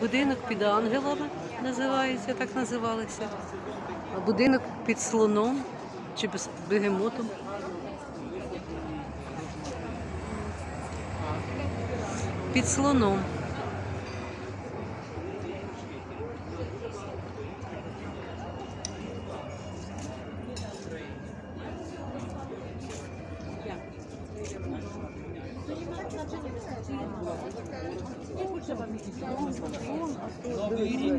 Будинок під ангелами називається, так називалося. А будинок під слоном чи бегемотом. Під слоном. Новий рік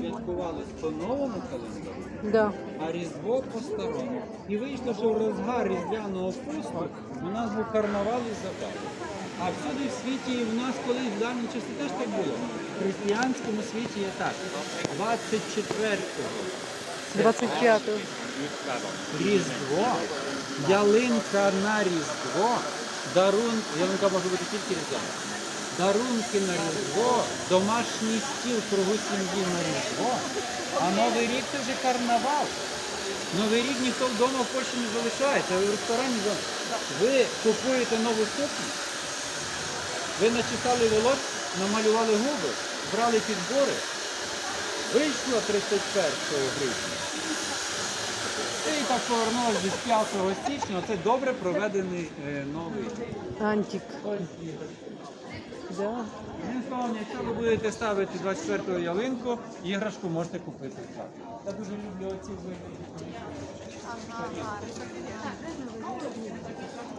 святкували по новому календарю, Да. а Різдво по старому. І вийшло, що в розгар Різдвяного посту у нас був карнавал і забава. А всюди в світі, і в нас колись в давні часи теж так було. В християнському світі є так. 24-го 25-го. Різдво, ялинка на Різдво, дарунки, ялинка може бути тільки різдвяна. Дарунки на Різдво, домашній стіл кругу сім'ї на Різдво, а Новий рік це вже карнавал. Новий рік ніхто вдома в Польщі не залишається, ви в ресторані. Ви купуєте нову сукню, ви начесали волос, намалювали губи, брали підбори. Вийшло 31 грудня. І так повернулося від 5 січня. Це добре проведений е, новий. Антик. Да. Він словом, якщо ви будете ставити 24 ялинку, іграшку можете купити. Я дуже люблю оці вигляди.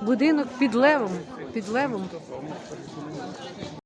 Будинок під левом. Під левом.